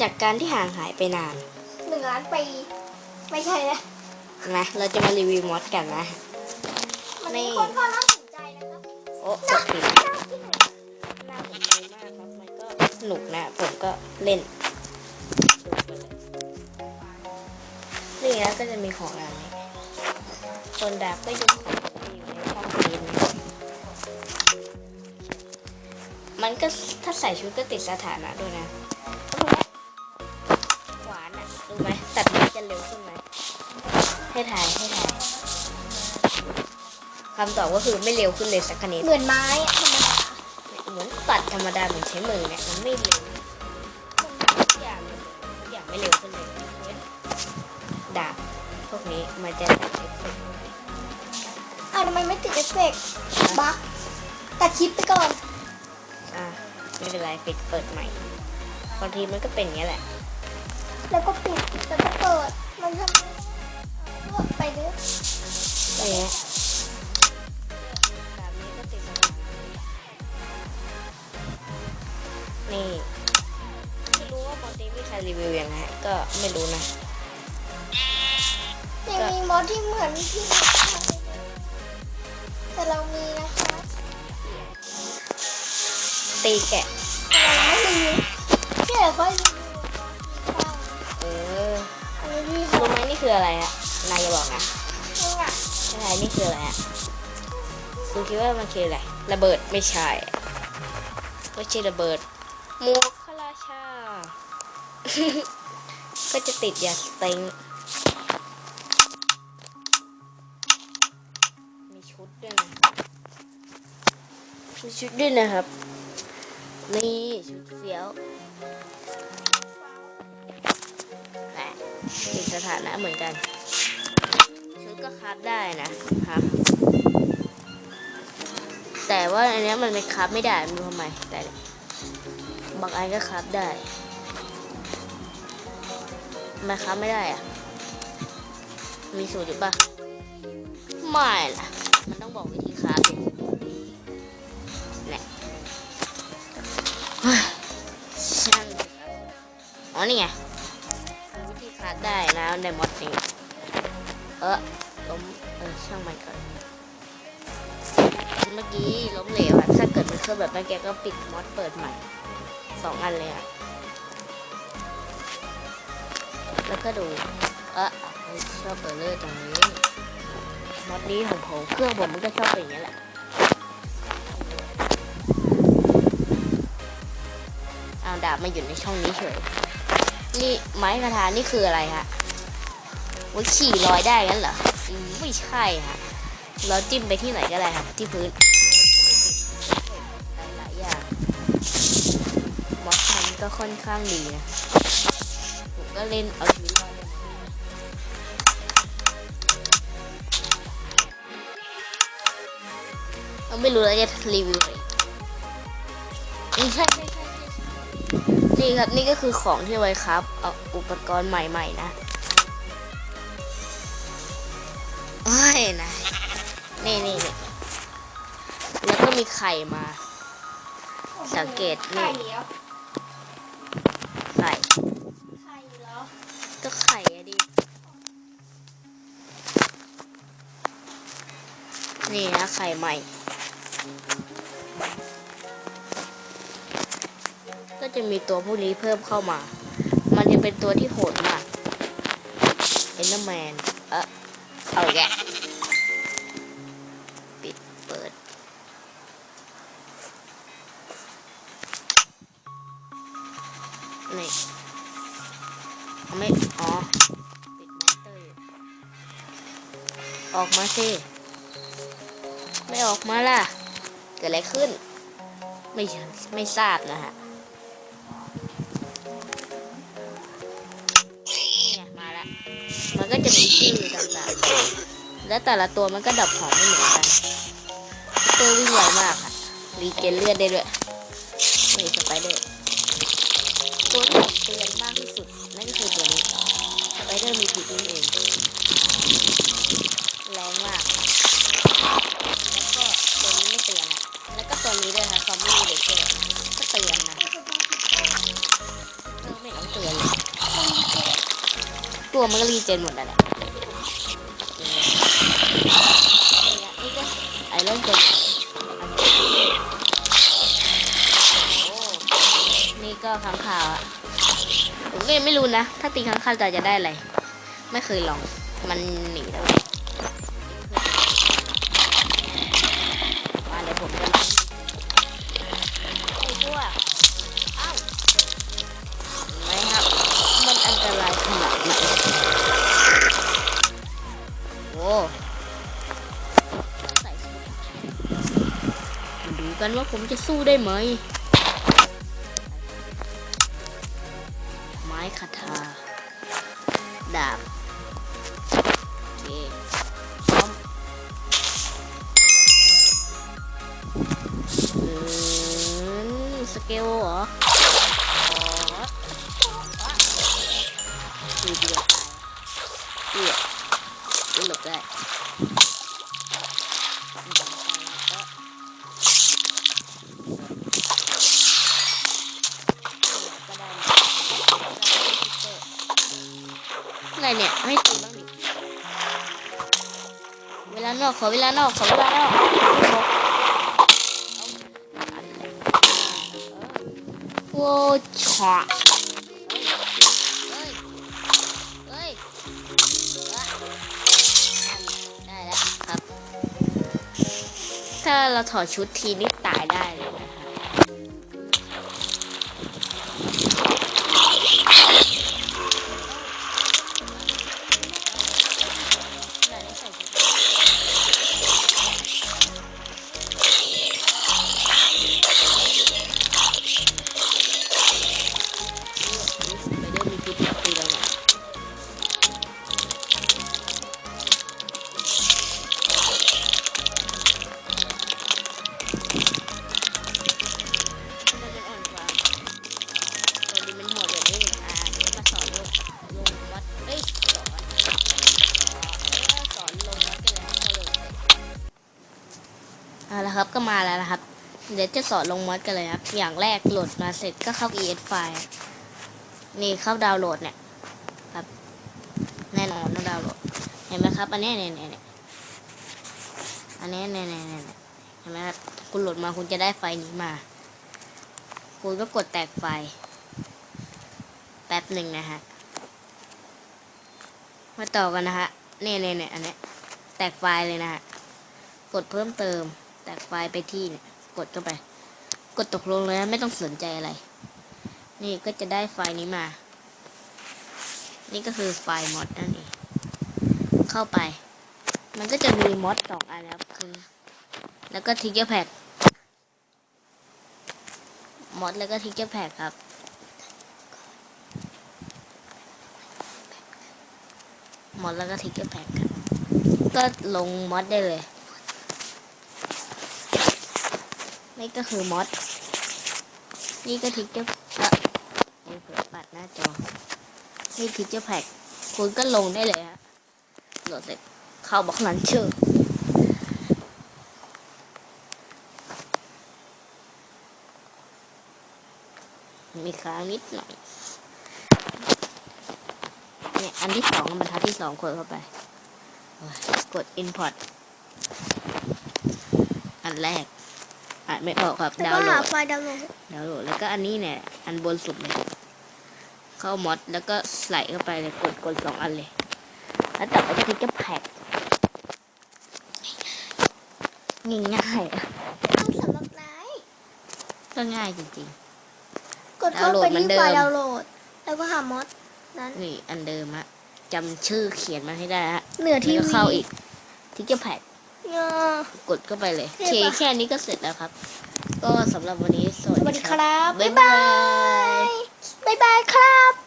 จากการที่ห่างหายไปนานหนึ่งล้านปีไม่ใช่นะนะเราจะมารีวิวมอดกันนะ มันนี่มีคนก็น่าสนใจนะครับโอ้กดผิดน่าสนใจมากครับมันก็สนุกนะ ผมก็เล่นดูไปเลยนี่แล้วก็จะมีของอะไรนี้คนดาบก็ยังของที่อยู่ในห้องนี้นะมันก็ถ้าใส่ชุดก็ติดสถานะด้วยนะ เร็วขึ้นไหมให้ถ่ายให้ถ่ายคำตอบก็คือไม่เร็วขึ้นเลยสักคะแนนเหมือนไม้อะธรรมดาเหมือนตัดธรรมดาเหมือนใช้มือเนี่ยมันไม่เร็วทุกอย่างทุกอย่างไม่เร็วขึ้นเลยเว้ยดาบพวกนี้มันจะตัดเอฟเฟกต์อ้าวทำไมไม่ติดเอฟเฟกต์บั๊กตัดคลิปไปก่อนอะไม่เป็นไรปิดเปิดใหม่บางทีมันก็เป็นอย่างนี้ยแหละ แล้วก็ปิดแล้วก็เปิด มันทำก็ไปเรื่อยอะไรเงี้ยดาบนี้ก็ติดสถานะนี่ไม่รู้ว่าปกติมีใครรีวิวยังไงก็ไม่รู้นะยังมีมอสที่เหมือนที่แต่เรามีนะคะตีแกะแต่เราไม่รีวิวแค่ค่อยรีวิวบ้าง คืออะไรอะนายอย่าบอกนะนี่อะไม่ใช่นี่คืออะไรอะคุณคิดว่ามันคืออะไร ระเบิดไม่ใช่ ไม่ใช่ระเบิดหมวกพระราชา ก็จะติดยาสเต็งมีชุดด้วยนะมีชุดด้วยนะครับ นี่ชุดเฟี้ยว ติดสถานะเหมือนกัน ชุดก็คราฟได้นะครับ แต่ว่าอันนี้มันไม่คราฟไม่ได้ไม่รู้ทำไมแต่บางอันก็คราฟได้ทำไมคราฟไม่ได้อะมีสูตรอยู่ปะไม่ล่ะ มันต้องบอกวิธีคราฟดิเนี่ยเฮ้ยช่างเถอะครับอ๋อนี่ไง ได้นะในมอดนี้เออล้มเออช่างมันก่อนเมื่อกี้ล้มเหลวอะถ้าเกิดมันเครื่องแบบเมื่อกี้ก็ปิดมอดเปิดใหม่สองอันเลยอะแล้วก็ดูเออชอบเปิดเลยตรงนี้มอดนี้ของผมเครื่องผมมันก็ชอบเป็นอย่างนี้ยแหละเอาดาบมาอยู่ในช่องนี้เฉย นี่ไม้คาถานี่คืออะไรฮะว่าขี่ลอยได้งั้นเหรอไม่ใช่ฮะเราจิ้มไปที่ไหนก็ได้ครับที่พื้นหลายอย่างมอสมันก็ค่อนข้างดีนะผมก็เล่นเอาชีวิตรอดได้เราไม่รู้แล้วจะรีวิวอะไรไม่ใช่ นี่ครับนี่ก็คือของที่ไว้ครับเอาอุปกรณ์ใหม่ๆนะโอ้ยนะนี่นี่นี่แล้วก็มีไข่มา สังเกตนี่ไข่เหรอไข่ไข่เหรอก็ไข่อะดินี่นะไข่ใหม่ จะมีตัวพวกนี้เพิ่มเข้ามา มันจะเป็นตัวที่โหดมากเอนเดอร์แมนเออเอาแกปิดเปิด นี่ไม่ อ๋อ ปิดมอเตอร์อยู่ออกมาสิ ไม่ออกมาล่ะ เกิดอะไรขึ้น ไม่ไม่ทราบนะฮะ มันก็จะมีชื่อต่างๆ และแต่ละตัวมันก็ดับของไม่เหมือนกันตัววิ่งไวมากค่ะ รีเจนเลือดได้ด้วยนี่สไปเดอร์ตัวที่ผมเตือนมากที่สุดนั่นคือตัวนี้สไปเดอร์มีพิษนั่นเองแรงมาก แล้วก็ตัวนี้ไม่เตือนอะ มันก็รีเจนหมดแล้วแหละไอรอนเจนนี่ก็ค้างคาวอะผมก็ยังไม่รู้นะ ถ้าตีค้างคาวจะจะได้อะไร ไม่เคยลอง มันหนีแล้ว กันว่าผมจะสู้ได้ไหม ไม้คาถาดาบโอเคพร้อมสเกลเหรอ อะไรเนี่ยไม่ตีบ้างดิเวลานอกขอเวลานอกขอเวลานอกโว้ช็อตเฮ้ยเฮ้ยได้แล้วครับ ถ้าเราถอดชุดทีนี่ เอาละครับก็มาแล้วนะครับ เดี๋ยวจะสอนลงมอดกันเลยครับ อย่างแรกโหลดมาเสร็จก็เข้า ES ไฟล์นี่เข้าดาวน์โหลดเนี่ยครับ แน่นอนต้องดาวน์โหลด เห็นไหมครับ อันนี้เนี่ยเนี่ยเนี่ยอันนี้เนี่ยเนี่ยเนี่ยเห็นไหมครับคุณโหลดมาคุณจะได้ไฟล์นี้มา คุณก็กดแตกไฟล์แป๊บหนึ่งนะฮะ มาต่อกันนะฮะเนี่ยเนี่ยเนี่ยอันนี้แตกไฟล์เลยนะฮะ กดเพิ่มเติม แตกไฟล์ไปที่เนี่ยกดเข้าไป กดตกลงเลยนะไม่ต้องสนใจอะไร นี่ก็จะได้ไฟล์นี้มา นี่ก็คือไฟล์มอดนั่นเองเข้าไป มันก็จะมีมอดสองอันนะครับคือ แล้วก็ทิกเกอร์แพดมอดแล้วก็ทิกเกอร์แพดครับมอดแล้วก็ทิกเกอร์แพดครับก็ลงมอดได้เลย นี่ก็คือมอดนี่ก็ทิกเกอร์เอ่อเปิดปัดหน้าจอนี่ทิกเกอร์แพ็กคุณก็ลงได้เลยฮะโหลดเสร็จเข้าบล็อกลันเชอร์มีค้างนิดหน่อย เนี่ย อันที่สองบรรทัดที่สองกดเข้าไป กด import อันแรก อ่านไม่ออกครับแล้วดาวก็น์โหลหาดไฟล์ดาวน์โหลดดาวน์โหลดแล้วก็อันนี้เนี่ย อันบนสุดเลยเข้ามอดแล้วก็ใส่เข้าไปเลยกดกดสองอันเลย แล้วต่อไปก็คือจะแพ็กง่ายๆอะต้องสำหรับไหนก็ง่ายจริงกดเข้าไปดาวน์โหลดเหมือนที่เดิมไฟล์ดาวน์โหลด แล้วก็หามอดนั้นๆนี่อันเดิมอะจำชื่อเขียนมาให้ได้ฮะเหนือทีแล้วก็วีเข้าอีกที่จะแพ็กเนี่ย กดเข้าไปเลยเท่โอเคปะแค่นี้ก็เสร็จแล้วครับ ก็สำหรับวันนี้สวัสสวัสดีดีคครับรับ บ๊ายบาย บ๊ายบายครับ